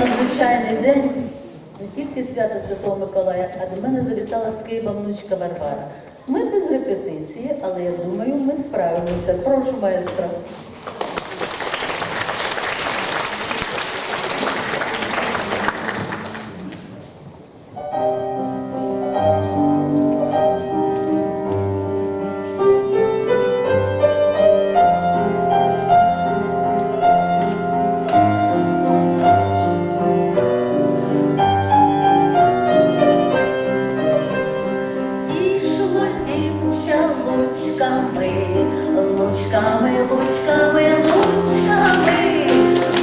надзвичайний день, не тільки свято Святого Миколая, а до мене завітала з Києва внучка Варвара. Ми без репетиції, але я думаю, ми справимося. Прошу, маестро. Дівча лучками, лучками, лучками, лучками,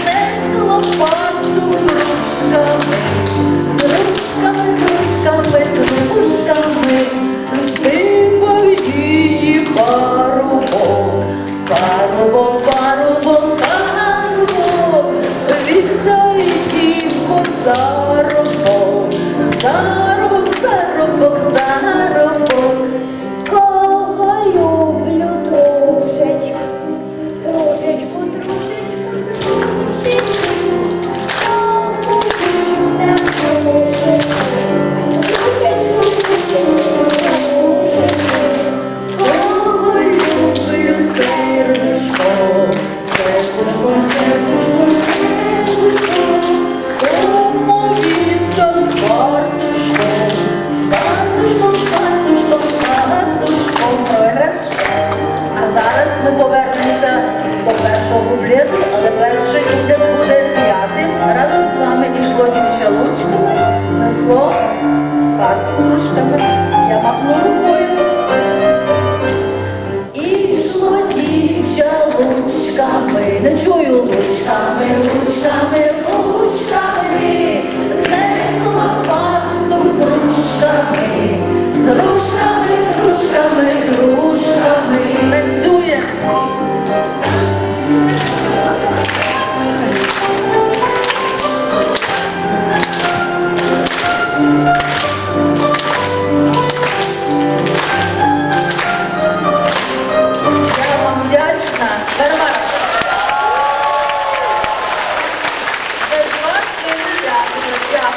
несло панту з ручками, з ручками, з ручками, з ручками, здибав її парубок, парубок, парубок, парубок, віддай дівку заробок, заробок, зараз ми повернемося до першого куплету, але перший куплет буде п'ятим. Разом з вами ішло дівча лучками, несло парту з. Я махну рукою. Ішло дівча лучками, не чую лучками, лучками,